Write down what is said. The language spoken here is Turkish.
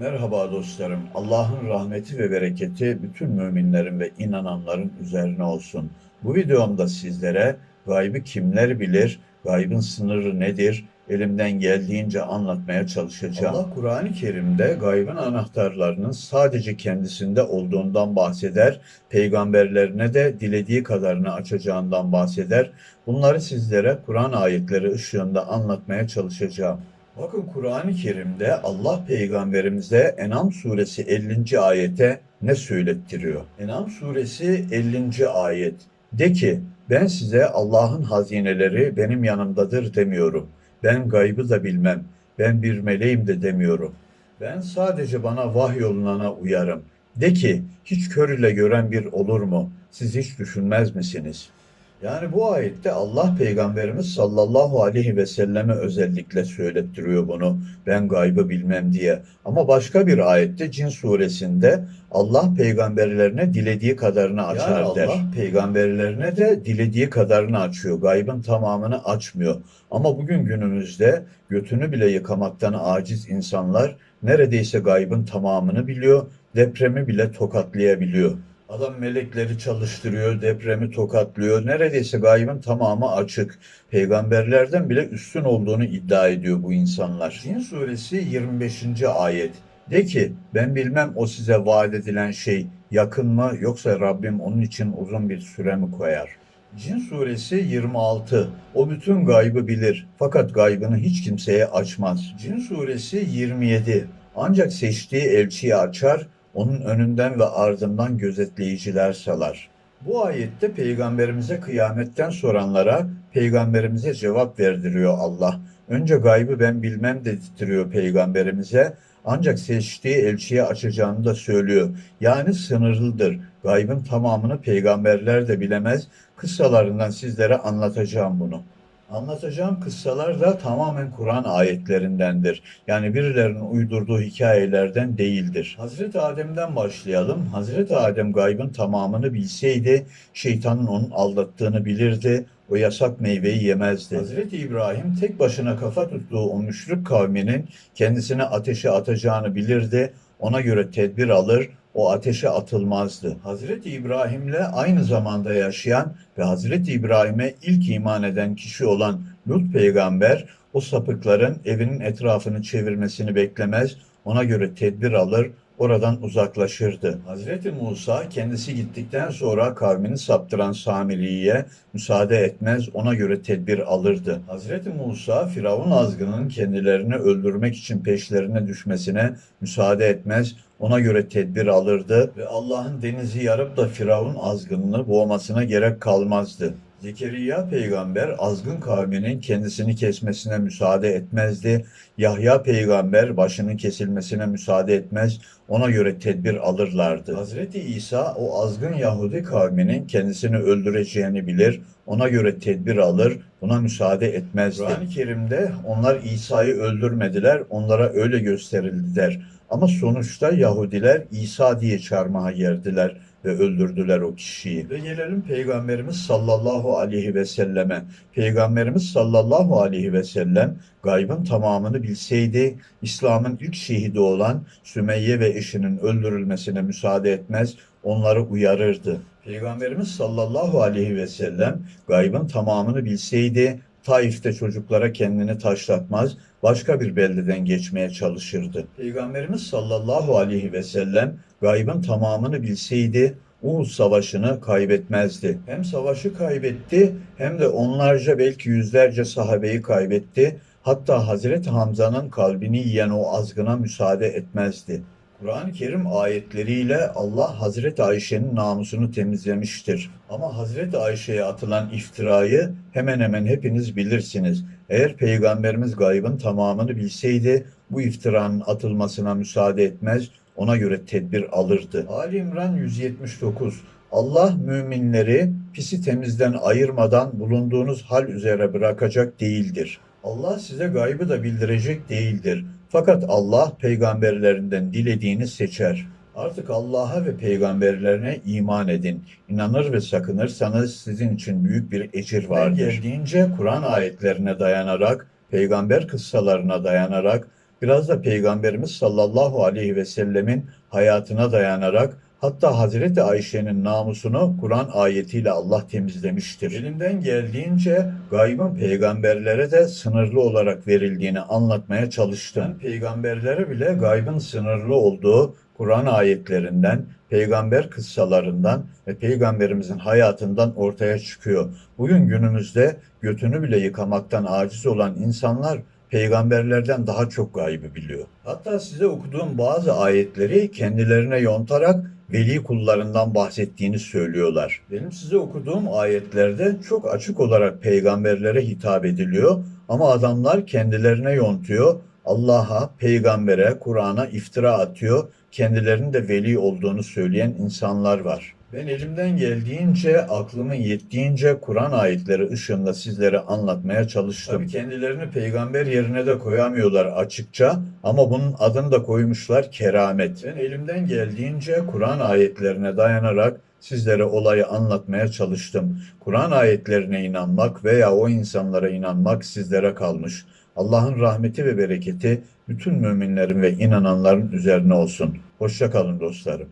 Merhaba dostlarım. Allah'ın rahmeti ve bereketi bütün müminlerin ve inananların üzerine olsun. Bu videomda sizlere gaybı kimler bilir, gaybın sınırı nedir, elimden geldiğince anlatmaya çalışacağım. Allah Kur'an-ı Kerim'de gaybın anahtarlarının sadece kendisinde olduğundan bahseder, peygamberlerine de dilediği kadarını açacağından bahseder. Bunları sizlere Kur'an ayetleri ışığında anlatmaya çalışacağım. Bakın Kur'an-ı Kerim'de Allah peygamberimize En'am suresi 50. ayete ne söylettiriyor? En'am suresi 50. ayet. De ki ben size Allah'ın hazineleri benim yanımdadır demiyorum. Ben gaybı da bilmem. Ben bir meleğim de demiyorum. Ben sadece bana vahyolunana uyarım. De ki hiç kör ile gören bir olur mu? Siz hiç düşünmez misiniz?'' Yani bu ayette Allah peygamberimiz sallallahu aleyhi ve selleme özellikle söylettiriyor bunu. Ben gaybı bilmem diye. Ama başka bir ayette Cin suresinde Allah peygamberlerine dilediği kadarını açar Yani der. Allah peygamberlerine de dilediği kadarını açıyor. Gaybın tamamını açmıyor. Ama bugün günümüzde götünü bile yıkamaktan aciz insanlar neredeyse gaybın tamamını biliyor. Depremi bile tokatlayabiliyor. Adam melekleri çalıştırıyor, depremi tokatlıyor. Neredeyse gaybın tamamı açık. Peygamberlerden bile üstün olduğunu iddia ediyor bu insanlar. Cin suresi 25. ayet. De ki ben bilmem o size vaat edilen şey yakın mı yoksa Rabbim onun için uzun bir süre mi koyar? Cin suresi 26. O bütün gaybı bilir fakat gaybını hiç kimseye açmaz. Cin suresi 27. Ancak seçtiği elçiyi açar, onun önünden ve ardından gözetleyiciler salar. Bu ayette peygamberimize kıyametten soranlara peygamberimize cevap verdiriyor Allah. Önce gaybı ben bilmem dedirtiyor peygamberimize. Ancak seçtiği elçiye açacağını da söylüyor. Yani sınırlıdır. Gaybın tamamını peygamberler de bilemez. Kıssalarından sizlere anlatacağım bunu. Anlatacağım kıssalar da tamamen Kur'an ayetlerindendir. Yani birilerinin uydurduğu hikayelerden değildir. Hazreti Adem'den başlayalım. Hazreti Adem gaybın tamamını bilseydi şeytanın onun aldattığını bilirdi. O yasak meyveyi yemezdi. Hazreti İbrahim tek başına kafa tuttuğu o müşrik kavminin kendisine ateşe atacağını bilirdi. Ona göre tedbir alır, o ateşe atılmazdı. Hazreti İbrahim'le aynı zamanda yaşayan ve Hazreti İbrahim'e ilk iman eden kişi olan Lut peygamber o sapıkların evinin etrafını çevirmesini beklemez, ona göre tedbir alır, oradan uzaklaşırdı. Hazreti Musa kendisi gittikten sonra kavmini saptıran Samiri'ye müsaade etmez, ona göre tedbir alırdı. Hazreti Musa Firavun azgının kendilerini öldürmek için peşlerine düşmesine müsaade etmez, ona göre tedbir alırdı ve Allah'ın denizi yarıp da Firavun azgınını boğmasına gerek kalmazdı. Zekeriya peygamber azgın kavminin kendisini kesmesine müsaade etmezdi. Yahya peygamber başının kesilmesine müsaade etmez, ona göre tedbir alırlardı. Hazreti İsa o azgın Yahudi kavminin kendisini öldüreceğini bilir, ona göre tedbir alır, buna müsaade etmezdi. Kur'an-ı Kerim'de onlar İsa'yı öldürmediler, onlara öyle gösterildi der. Ama sonuçta Yahudiler İsa diye çarmıha gerdiler ve öldürdüler o kişiyi. Ve gelelim Peygamberimiz sallallahu aleyhi ve selleme. Peygamberimiz sallallahu aleyhi ve sellem gaybın tamamını bilseydi İslam'ın ilk şehidi olan Sümeyye ve eşinin öldürülmesine müsaade etmez, onları uyarırdı. Peygamberimiz sallallahu aleyhi ve sellem gaybın tamamını bilseydi Taif'te çocuklara kendini taşlatmaz, başka bir beldeden geçmeye çalışırdı. Peygamberimiz sallallahu aleyhi ve sellem gaybın tamamını bilseydi Uhud savaşını kaybetmezdi. Hem savaşı kaybetti hem de onlarca belki yüzlerce sahabeyi kaybetti. Hatta Hazreti Hamza'nın kalbini yiyen o azgına müsaade etmezdi. Kur'an-ı Kerim ayetleriyle Allah Hazreti Ayşe'nin namusunu temizlemiştir. Ama Hazreti Ayşe'ye atılan iftirayı hemen hemen hepiniz bilirsiniz. Eğer Peygamberimiz gaybın tamamını bilseydi bu iftiranın atılmasına müsaade etmez, ona göre tedbir alırdı. Ali İmran 179 Allah müminleri pisi temizden ayırmadan bulunduğunuz hal üzere bırakacak değildir. Allah size gaybı da bildirecek değildir. Fakat Allah peygamberlerinden dilediğini seçer. Artık Allah'a ve peygamberlerine iman edin. İnanır ve sakınırsanız sizin için büyük bir ecir vardır. Ben geldiğince Kur'an ayetlerine dayanarak, peygamber kıssalarına dayanarak biraz da Peygamberimiz sallallahu aleyhi ve sellemin hayatına dayanarak hatta Hazreti Ayşe'nin namusunu Kur'an ayetiyle Allah temizlemiştir. Elimden geldiğince gaybın peygamberlere de sınırlı olarak verildiğini anlatmaya çalıştım. Peygamberlere bile gaybın sınırlı olduğu Kur'an ayetlerinden, peygamber kıssalarından ve peygamberimizin hayatından ortaya çıkıyor. Bugün günümüzde götünü bile yıkamaktan aciz olan insanlar peygamberlerden daha çok gaybı biliyor. Hatta size okuduğum bazı ayetleri kendilerine yontarak veli kullarından bahsettiğini söylüyorlar. Benim size okuduğum ayetlerde çok açık olarak peygamberlere hitap ediliyor ama adamlar kendilerine yontuyor. Allah'a, peygambere, Kur'an'a iftira atıyor. Kendilerinin de veli olduğunu söyleyen insanlar var. Ben elimden geldiğince, aklımın yettiğince Kur'an ayetleri ışığında sizlere anlatmaya çalıştım. Tabii kendilerini peygamber yerine de koyamıyorlar açıkça ama bunun adını da koymuşlar keramet. Ben elimden geldiğince Kur'an ayetlerine dayanarak sizlere olayı anlatmaya çalıştım. Kur'an ayetlerine inanmak veya o insanlara inanmak sizlere kalmış. Allah'ın rahmeti ve bereketi bütün müminlerin ve inananların üzerine olsun. Hoşça kalın dostlarım.